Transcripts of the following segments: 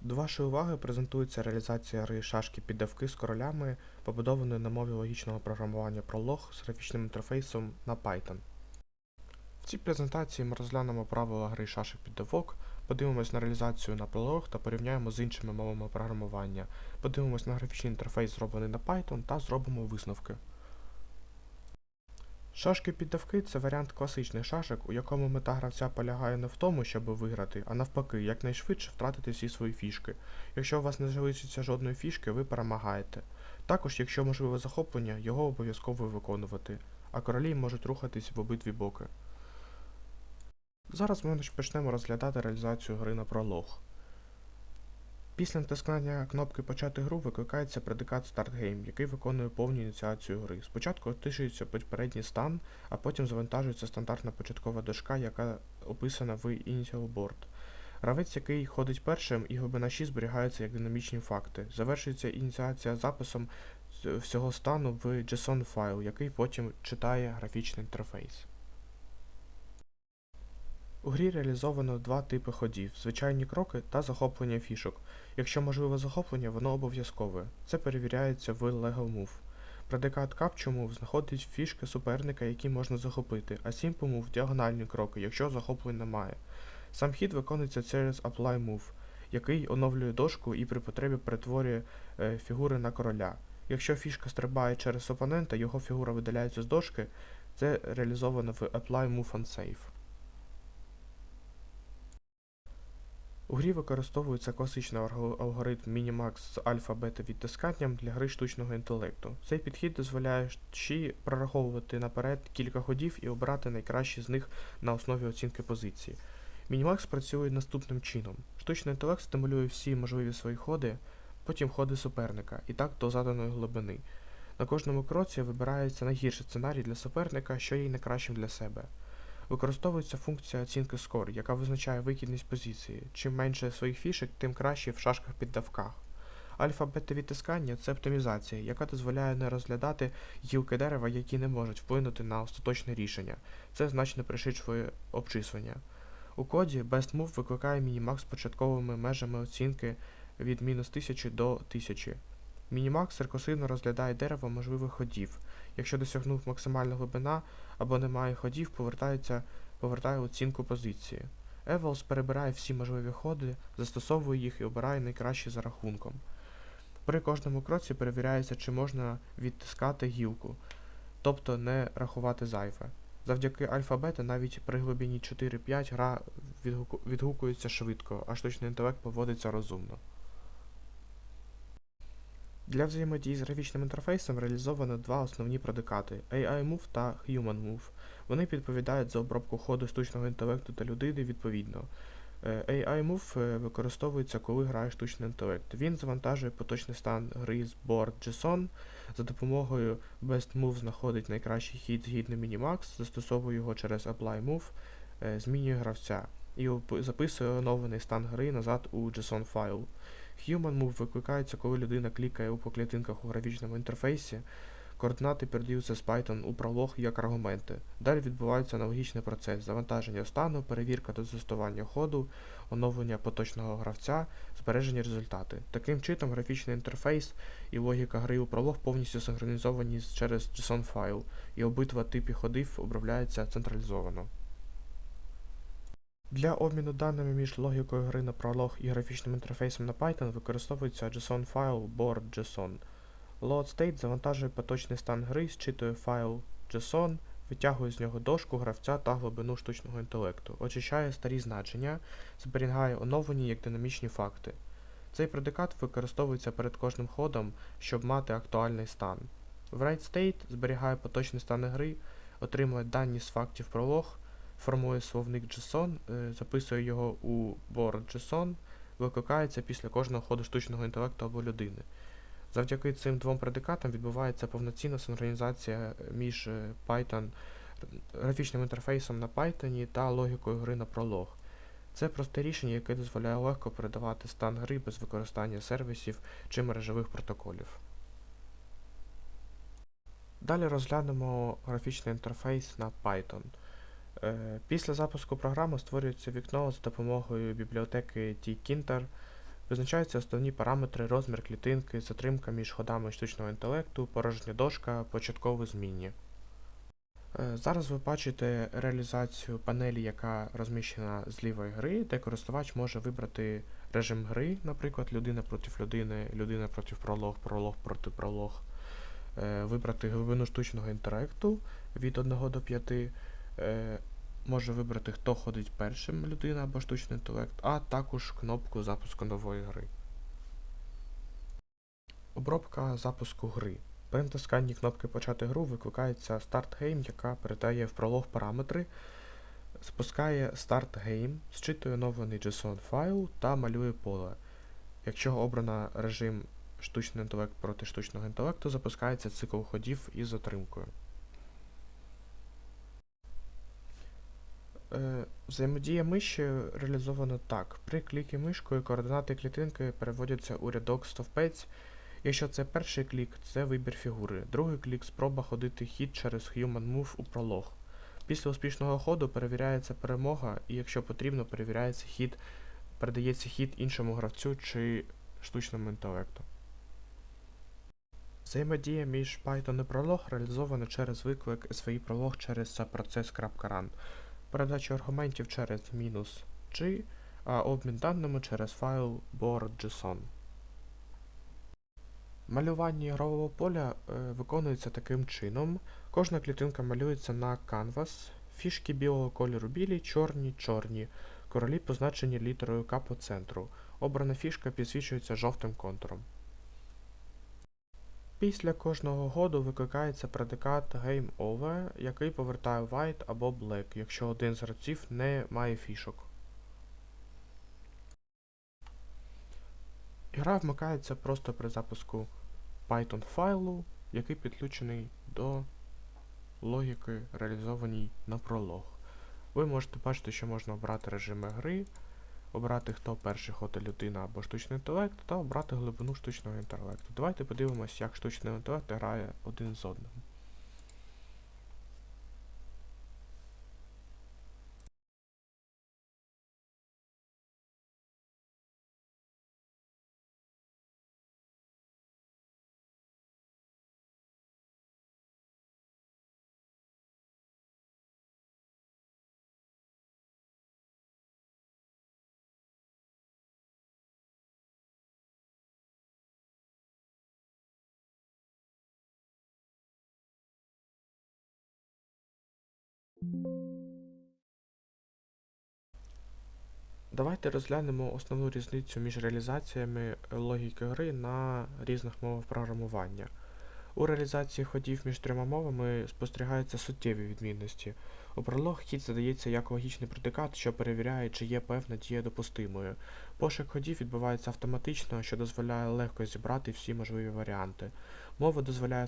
До вашої уваги презентується реалізація гри шашки піддавки з королями, побудованої на мові логічного програмування Prolog з графічним інтерфейсом на Python. В цій презентації ми розглянемо правила гри шашок піддавок, подивимось на реалізацію на Prolog та порівняємо з іншими мовами програмування, подивимось на графічний інтерфейс, зроблений на Python, та зробимо висновки. Шашки піддавки це варіант класичних шашок, у якому мета гравця полягає не в тому, щоб виграти, а навпаки, якнайшвидше втратити всі свої фішки. Якщо у вас не залишиться жодної фішки, ви перемагаєте. Також, якщо можливе захоплення, його обов'язково виконувати, а королі можуть рухатись в обидві боки. Зараз ми почнемо розглядати реалізацію гри на пролог. Після натискання кнопки Почати гру викликається предикат Start Game, який виконує повну ініціацію гри. Спочатку отишується попередній стан, а потім завантажується стандартна початкова дошка, яка описана в Initial Board. Гравець, який ходить першим, і глибина 6 зберігаються як динамічні факти. Завершується ініціація записом всього стану в JSON файл, який потім читає графічний інтерфейс. У грі реалізовано два типи ходів: звичайні кроки та захоплення фішок. Якщо можливе захоплення, воно обов'язкове. Це перевіряється в Legal Move. Предикат Capture Move знаходить фішки суперника, які можна захопити, а Simple Move – діагональні кроки, якщо захоплень немає. Сам хід виконується через Apply Move, який оновлює дошку і при потребі перетворює е, фігури на короля. Якщо фішка стрибає через опонента, його фігура видаляється з дошки, це реалізовано в Apply Move Save. У грі використовується класичний алгоритм Minimax з альфа-бета відтисканням для гри штучного інтелекту. Цей підхід дозволяє ще прораховувати наперед кілька ходів і обрати найкращі з них на основі оцінки позиції. Minimax працює наступним чином: штучний інтелект стимулює всі можливі свої ходи, потім ходи суперника, і так до заданої глибини. На кожному кроці вибирається найгірший сценарій для суперника, що є найкращим для себе. Використовується функція оцінки Score, яка визначає вихідність позиції. Чим менше своїх фішек, тим краще в шашках піддавках. Альфа-бета відтискання це оптимізація, яка дозволяє не розглядати гілки дерева, які не можуть вплинути на остаточне рішення. Це значно пришвидшує обчислення. У коді Best Move викликає мінімакс з початковими межами оцінки від мінус 1000 до 1000. Мінімакс рекурсивно розглядає дерево можливих ходів. Якщо досягнув максимальна глибина або немає ходів, повертається, повертає оцінку позиції. Evils перебирає всі можливі ходи, застосовує їх і обирає найкращі за рахунком. При кожному кроці перевіряється, чи можна відтискати гілку, тобто не рахувати зайве. Завдяки альфа-бета навіть при глибині 4-5 гра відгуку... відгукується швидко, а штучний інтелект поводиться розумно. Для взаємодії з графічним інтерфейсом реалізовано два основні предикати AI Move та Human Move. Вони відповідають за обробку ходу штучного інтелекту та людини відповідно. AI Move використовується, коли грає штучний інтелект. Він завантажує поточний стан гри з board JSON. За допомогою Best Move знаходить найкращий хід згідно Minimax, застосовує його через Apply Move, змінює гравця і записує оновлений стан гри назад у JSON файл. Human Move викликається, коли людина клікає у поклітинках у графічному інтерфейсі, координати передаються з Python у пролог як аргументи. Далі відбувається аналогічний процес завантаження стану, перевірка та застосування ходу, оновлення поточного гравця, збереження результати. Таким чином, графічний інтерфейс і логіка гри у пролог повністю синхронізовані через JSON файл, і обидва типи ходів обробляються централізовано. Для обміну даними між логікою гри на пролог і графічним інтерфейсом на Python використовується JSON файл board.json. LoadState завантажує поточний стан гри, зчитує файл JSON, витягує з нього дошку гравця та глибину штучного інтелекту, очищає старі значення, зберігає оновлені як динамічні факти. Цей предикат використовується перед кожним ходом, щоб мати актуальний стан. WriteState зберігає поточний стан гри, отримує дані з фактів пролог формує словник JSON, записує його у board JSON, викликається після кожного ходу штучного інтелекту або людини. Завдяки цим двом предикатам відбувається повноцінна синхронізація між Python, графічним інтерфейсом на Python та логікою гри на пролог. Це просте рішення, яке дозволяє легко передавати стан гри без використання сервісів чи мережевих протоколів. Далі розглянемо графічний інтерфейс на Python. Після запуску програми створюється вікно за допомогою бібліотеки tkinter. Визначаються основні параметри, розмір клітинки, затримка між ходами штучного інтелекту, порожня дошка, початково змінні. Е, Зараз ви бачите реалізацію панелі, яка розміщена з лівої гри, де користувач може вибрати режим гри, наприклад, людина проти людини, людина проти пролог, пролог проти пролог, Е, вибрати глибину штучного інтелекту від 1 до 5, е, може вибрати, хто ходить першим, людина або штучний інтелект, а також кнопку запуску нової гри. Обробка запуску гри. При натисканні кнопки Почати гру викликається Start Game, яка передає в пролог параметри, спускає Start Game, зчитує оновлений JSON файл та малює поле. Якщо обрано режим штучний інтелект проти штучного інтелекту, запускається цикл ходів із затримкою. Взаємодія миші реалізована так. При клікі мишкою координати клітинки переводяться у рядок стовпець. Якщо це перший клік, це вибір фігури. Другий клік спроба ходити хід через Human Move у пролог. Після успішного ходу перевіряється перемога, і якщо потрібно, перевіряється хід, передається хід іншому гравцю чи штучному інтелекту. Взаємодія між Python і пролог реалізована через виклик SVI пролог через процес.run, передачу аргументів через мінус G, а обмін даними через файл board.json. Малювання ігрового поля е, виконується таким чином. Кожна клітинка малюється на canvas, фішки білого кольору білі, чорні, чорні, королі позначені літерою К по центру. Обрана фішка підсвічується жовтим контуром. Після кожного ходу викликається предикат Game Over, який повертає White або Black, якщо один з гравців не має фішок. Гра вмикається просто при запуску Python файлу, який підключений до логіки, реалізованій на пролог. Ви можете бачити, що можна обрати режими гри, обрати хто перший ходить людина або штучний інтелект, та обрати глибину штучного інтелекту. Давайте подивимось, як штучний інтелект грає один з одним. Давайте розглянемо основну різницю між реалізаціями логіки гри на різних мовах програмування. У реалізації ходів між трьома мовами спостерігаються суттєві відмінності. У пролог хід задається як логічний предикат, що перевіряє, чи є певна дія допустимою. Пошук ходів відбувається автоматично, що дозволяє легко зібрати всі можливі варіанти. Мова дозволяє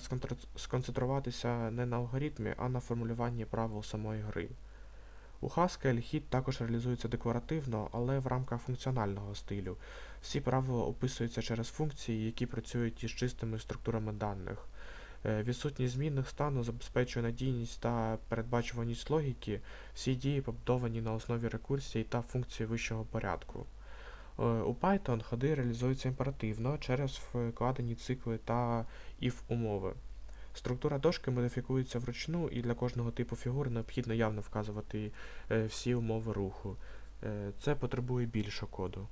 сконцентруватися не на алгоритмі, а на формулюванні правил самої гри. У Haskell хід також реалізується декларативно, але в рамках функціонального стилю. Всі правила описуються через функції, які працюють із чистими структурами даних. Е, Відсутність змінних стану забезпечує надійність та передбачуваність логіки, всі дії побудовані на основі рекурсій та функцій вищого порядку. Е, У Python ходи реалізуються імперативно через вкладені цикли та if умови. Структура дошки модифікується вручну, і для кожного типу фігури необхідно явно вказувати е, всі умови руху. Е, це потребує більше коду.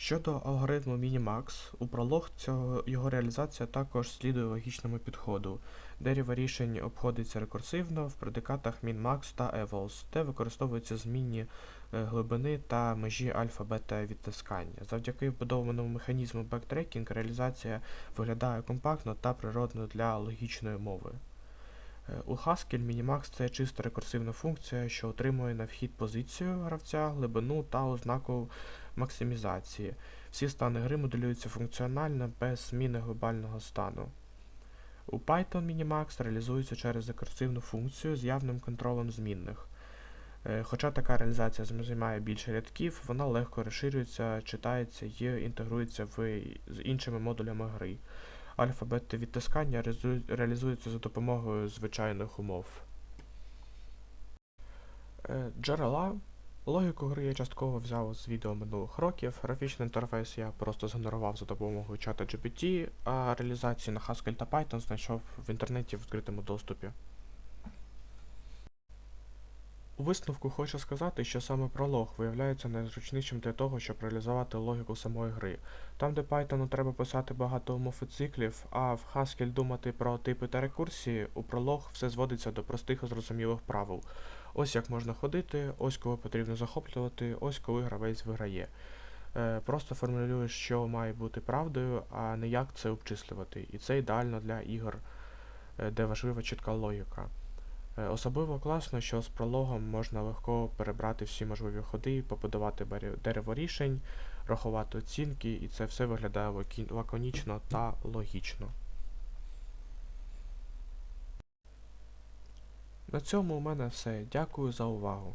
Щодо алгоритму Minimax, у пролог цього, його реалізація також слідує логічному підходу. Дерево рішень обходиться рекурсивно в предикатах min-max та evals, де використовуються змінні е, глибини та межі альфа-бета відтискання. Завдяки вбудованому механізму бектрекінг реалізація виглядає компактно та природно для логічної мови. Е, У Haskell Minimax це чисто рекурсивна функція, що отримує на вхід позицію гравця, глибину та ознаку максимізації. Всі стани гри моделюються функціонально без зміни глобального стану. У Python Minimax реалізується через рекурсивну функцію з явним контролем змінних. Е, Хоча така реалізація займає більше рядків, вона легко розширюється, читається і інтегрується в, з іншими модулями гри. Альфа-бета відтискання реалізується за допомогою звичайних умов. Е, Джерела Логіку гри я частково взяв з відео минулих років. Графічний інтерфейс я просто згенерував за допомогою чата GPT, а реалізації на Haskell та Python знайшов в інтернеті в відкритому доступі. У висновку хочу сказати, що саме пролог виявляється найзручнішим для того, щоб реалізувати логіку самої гри. Там, де Python треба писати багато умов і циклів, а в Haskell думати про типи та рекурсії, у пролог все зводиться до простих і зрозумілих правил. Ось як можна ходити, ось коли потрібно захоплювати, ось коли гравець виграє. Е, просто формулюєш, що має бути правдою, а не як це обчислювати. І це ідеально для ігор, е, де важлива чітка логіка. Е, Особливо класно, що з прологом можна легко перебрати всі можливі ходи, побудувати дерево рішень, рахувати оцінки, і це все виглядає лаконічно та логічно. На цьому у мене все. Дякую за увагу.